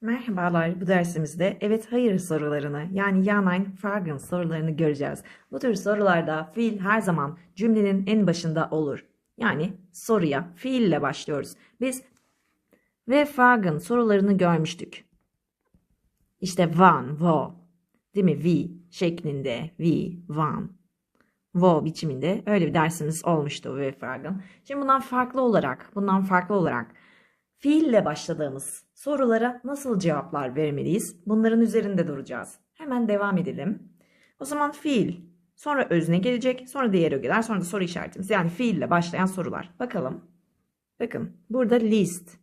Merhabalar, bu dersimizde evet hayır sorularını yani ja nein fragen sorularını göreceğiz. Bu tür sorularda fiil her zaman cümlenin en başında olur. Yani soruya fiille başlıyoruz. Biz ve fragen sorularını görmüştük. İşte wann, wo, değil mi? Wie şeklinde, wie, wann, wo biçiminde öyle bir dersimiz olmuştu ve fragen. Şimdi bundan farklı olarak, bundan farklı olarak Fiille başladığımız sorulara nasıl cevaplar vermeliyiz? Bunların üzerinde duracağız. Hemen devam edelim. O zaman fiil, sonra özne gelecek, sonra diğer ögeler, sonra da soru işaretimiz. Yani fiille başlayan sorular. Bakalım. Bakın burada list,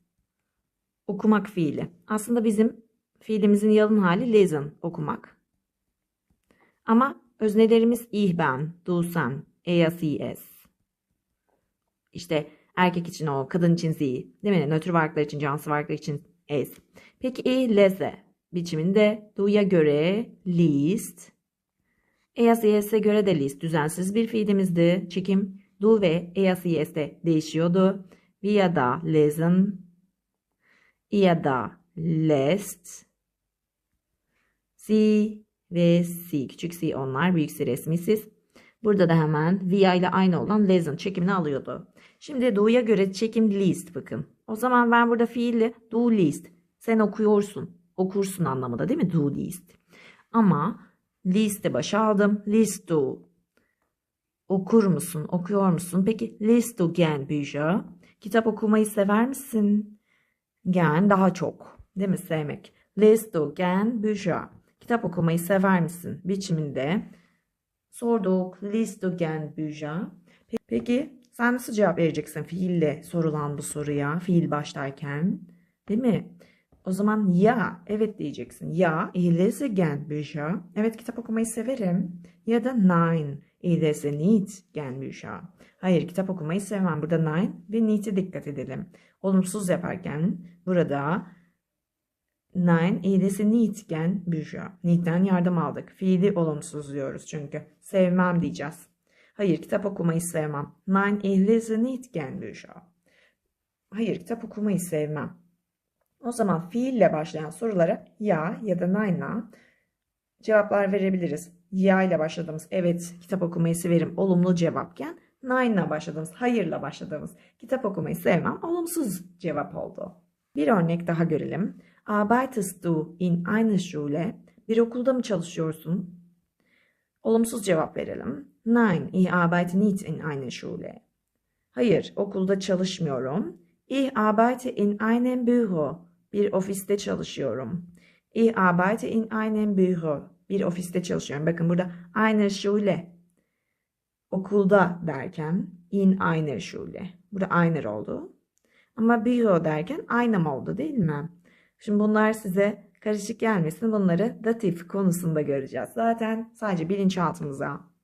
okumak fiili. Aslında bizim fiilimizin yalın hali lesen, okumak. Ama öznelerimiz ich ben, du sen, er, sie, es. İşte Erkek için o, kadın için sie, değil mi? Nötr varlıklar için, cansız varlıklar için es. Peki i lese biçiminde du'ya göre list. Eas yes'e göre de list düzensiz bir fiilimizdi. Çekim du ve eas yes'te değişiyordu. Wir da lesen, ihr da lest, sie ve sie. Küçük sie onlar, büyük sie resmisiz. Burada da hemen via ile aynı olan lesen çekimini alıyordu. Şimdi do'ya göre çekim list bakın. O zaman ben burada fiille do list. Sen okuyorsun. Okursun anlamında değil mi? Do list. Ama liste başa aldım. List do. Okur musun? Okuyor musun? Peki list do gen Bücher. Kitap okumayı sever misin? Gen daha çok. Değil mi? Sevmek. List do gen Bücher. Kitap okumayı sever misin? Biçiminde sorduk. List do gen Bücher. Peki sen nasıl cevap vereceksin fiille sorulan bu soruya fiil başlarken? Değil mi? O zaman ya evet diyeceksin. Ya ich lese gern Bücher. Evet kitap okumayı severim. Ya da nein ich lese nicht gern Bücher. Hayır kitap okumayı sevmem. Burada nein ve nicht'e dikkat edelim. Olumsuz yaparken burada nein ich lese nicht gern Bücher. Nicht'ten yardım aldık. Fiili olumsuz diyoruz çünkü. Sevmem diyeceğiz. Hayır kitap okumayı sevmem. Nein, ich lese nicht gern Bücher. Hayır kitap okumayı sevmem. O zaman fiille başlayan sorulara ya ya da nein'la cevaplar verebiliriz. Ya ile başladığımız evet kitap okumayı severim olumlu cevapken nein'la başladığımız hayırla başladığımız kitap okumayı sevmem olumsuz cevap oldu. Bir örnek daha görelim. Arbeitest du in einer Schule? Bir okulda mı çalışıyorsun? Olumsuz cevap verelim. Nein, ich arbeite nicht in einer Schule. Hayır, okulda çalışmıyorum. Ich arbeite in einem Büro. Bir ofiste çalışıyorum. Ich arbeite in einem Büro. Bir ofiste çalışıyorum. Bakın burada eine Schule. Okulda derken in einer Schule. Burada einer oldu. Ama Büro derken einem oldu değil mi? Şimdi bunlar size karışık gelmesin. Bunları datif konusunda göreceğiz. Zaten sadece bilinçaltımıza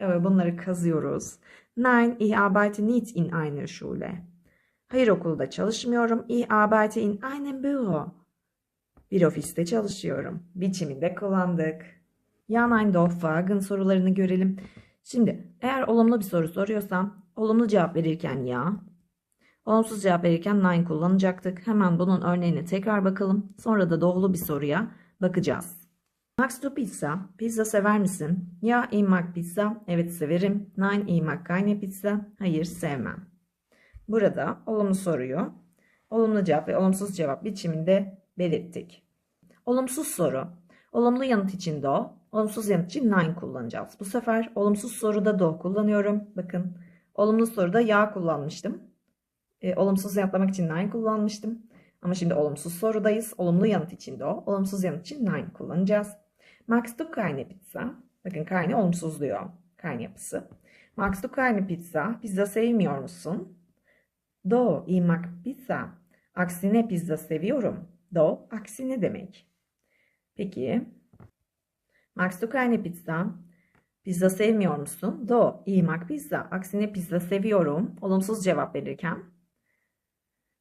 bunları kazıyoruz. Nein, ich arbeite nicht in einer Schule. Hayır okulda çalışmıyorum. Ich arbeite in einem Büro. Bir ofiste çalışıyorum. Biçiminde kullandık. Ja, nein, doch, fragen sorularını görelim. Şimdi eğer olumlu bir soru soruyorsam olumlu cevap verirken ya, olumsuz cevap verirken nein kullanacaktık. Hemen bunun örneğine tekrar bakalım. Sonra da doğru bir soruya bakacağız. Magst du pizza? Pizza sever misin? Ya, ich mag pizza. Evet severim. Nein, ich mag keine pizza. Hayır sevmem. Burada olumlu soruyu olumlu cevap ve olumsuz cevap biçiminde belirttik. Olumsuz soru. Olumlu yanıt için do, olumsuz yanıt için nein kullanacağız. Bu sefer olumsuz soruda do kullanıyorum. Bakın olumlu soruda ya kullanmıştım. E, olumsuz yanıtlamak için nein kullanmıştım. Ama şimdi olumsuz sorudayız. Olumlu yanıt için do, olumsuz yanıt için nein kullanacağız. Magst du keine Pizza? Bakın keine olumsuz diyor. Keine yapısı. Magst du keine Pizza? Pizza sevmiyor musun? Do, ich mag Pizza. Aksine pizza seviyorum. Do, aksine demek. Peki. Magst du keine Pizza? Pizza sevmiyor musun? Do, ich mag Pizza. Aksine pizza seviyorum. Olumsuz cevap verirken.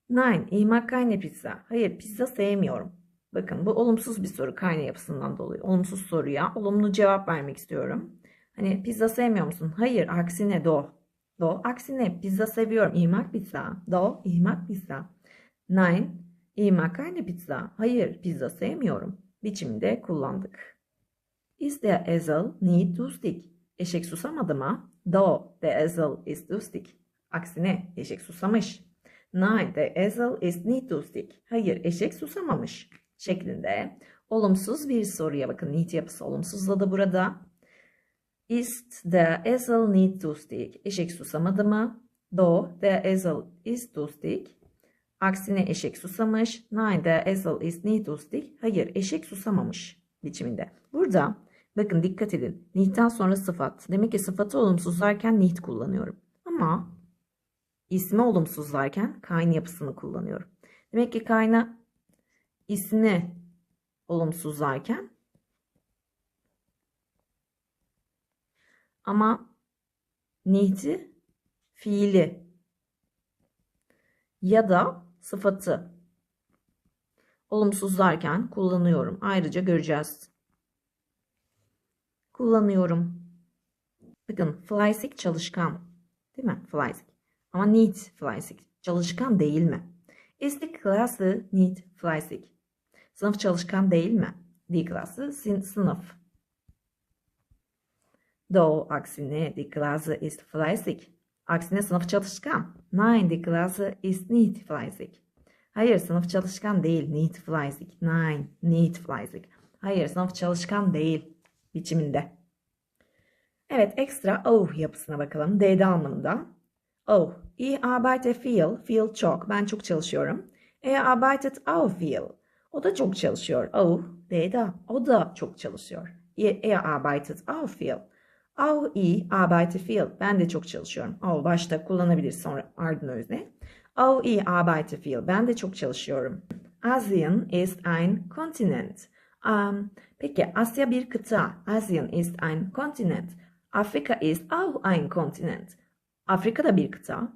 Nein, ich mag keine Pizza. Hayır, pizza sevmiyorum. Bakın bu olumsuz bir soru kayna yapısından dolayı. Olumsuz soruya olumlu cevap vermek istiyorum. Hani pizza sevmiyor musun? Hayır aksine do. Do aksine pizza seviyorum. Ich pizza. Do ich pizza. Nein Ich mag Pizza. Hayır, pizza sevmiyorum. Biçiminde kullandık. Ist der Esel nicht durstig? Eşek susamadı mı? Do, der Esel ist durstig. Aksine eşek susamış. Nein, der Esel ist nicht durstig. Hayır, eşek susamamış. Şeklinde olumsuz bir soruya bakın. Nicht yapısı olumsuzladı burada. Ist der Esel nicht durstig? Eşek susamadı mı? Do, der Esel ist durstig. Aksine eşek susamış. Nein, der Esel ist nicht durstig. Hayır, eşek susamamış biçiminde. Burada bakın dikkat edin. Niht'ten sonra sıfat. Demek ki sıfatı olumsuzlarken nicht kullanıyorum. Ama ismi olumsuzlarken kayn yapısını kullanıyorum. Demek ki kayna ismi olumsuzlarken ama niht'i fiili ya da sıfatı olumsuzlarken kullanıyorum. Ayrıca göreceğiz. Kullanıyorum. Bakın fleissig çalışkan. Değil mi? Fleissig. Ama nicht fleissig. Çalışkan değil mi? Ist die Klasse nicht fleissig? Sınıf çalışkan değil mi? Sin- sınıf. Do aksine die Klasse ist fleißig. Aksine sınıf çalışkan. Nein, die Klasse ist nicht fleißig. Hayır, sınıf çalışkan değil. Nicht fleißig. Nein, nicht fleißig. Hayır, sınıf çalışkan değil. Biçiminde. Evet, ekstra oh yapısına bakalım. D'de anlamında. Oh, ich arbeite viel. Viel çok. Ben çok çalışıyorum. Er arbeitet auch viel. O da çok çalışıyor. Oh, D'de. O da çok çalışıyor. Er, er arbeitet auch viel. Auch ich arbeite viel. Ben de çok çalışıyorum. Auch başta kullanabilir sonra ardına özne. Auch ich arbeite viel. Ben de çok çalışıyorum. Asien ist ein Kontinent. Um, peki Asya bir kıta. Asien ist ein Kontinent. Afrika ist auch ein Kontinent. Afrika da bir kıta.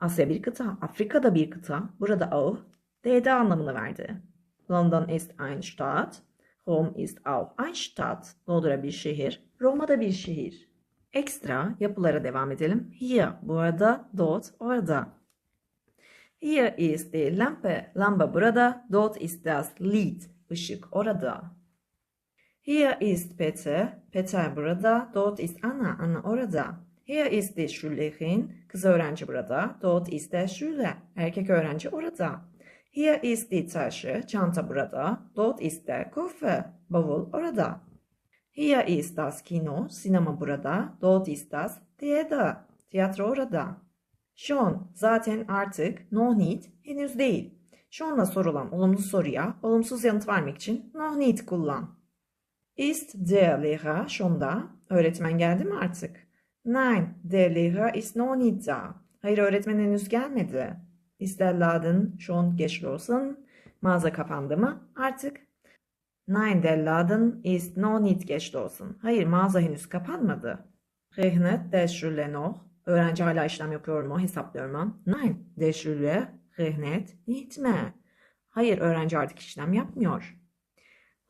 Asya bir kıta. Afrika da bir kıta. Burada auch D'de anlamını verdi. London ist ein Stadt. Rom ist auch ein Stadt. Londra bir şehir. Roma da bir şehir. Ekstra yapılara devam edelim. Here bu arada, dort orada. Here is the Lampe. Lamba burada. Dort ist das Lied. Işık orada. Here is Peter. Peter burada. Dort ist Anna. Anna orada. Here is the Schülerin. Kız öğrenci burada. Dort ist der Schüler. Erkek öğrenci orada. Here is die Tasche. Çanta burada. Dort ist der Koffer. Bavul orada. Here is das Kino. Sinema burada. Dort ist das Theater. Tiyatro orada. Schon. Zaten artık. No need. Henüz değil. Şonla sorulan olumlu soruya olumsuz yanıt vermek için no need kullan. Ist der Lehrer schon da? Öğretmen geldi mi artık? Nein, der Lehrer ist noch nicht da. Hayır öğretmen henüz gelmedi. Ist der Laden schon geschlossen? Mağaza kapandı mı? Artık. Nein, der Laden ist noch nicht geschlossen. Hayır mağaza henüz kapanmadı. Rechnet der Schüler noch? Öğrenci hala işlem yapıyor mu? Hesaplıyor mu? Nein, der Schüler rechnet nicht mehr. Hayır öğrenci artık işlem yapmıyor.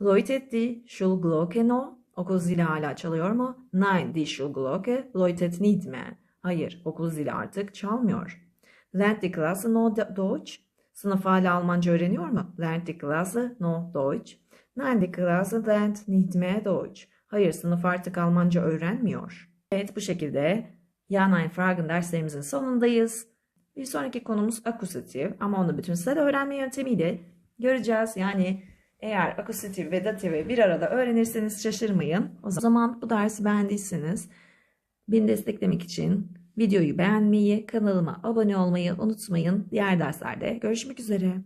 Läutet die Schulglocke noch? Okul zili hala çalıyor mu? Nein, die Schulglocke läutet nicht mehr. Hayır, okul zili artık çalmıyor. Lernt die Klasse De- Deutsch? Sınıf hala Almanca öğreniyor mu? Lernt die Klasse noch Deutsch? Nein, die Klasse lernt nicht mehr Deutsch. Hayır, sınıf artık Almanca öğrenmiyor. Evet, bu şekilde Ja, Nein, Fragen derslerimizin sonundayız. Bir sonraki konumuz akusatif ama onu bütünsel öğrenme yöntemiyle göreceğiz. Yani eğer akusatif ve datifi bir arada öğrenirseniz şaşırmayın. O zaman bu dersi beğendiyseniz beni desteklemek için videoyu beğenmeyi, kanalıma abone olmayı unutmayın. Diğer derslerde görüşmek üzere.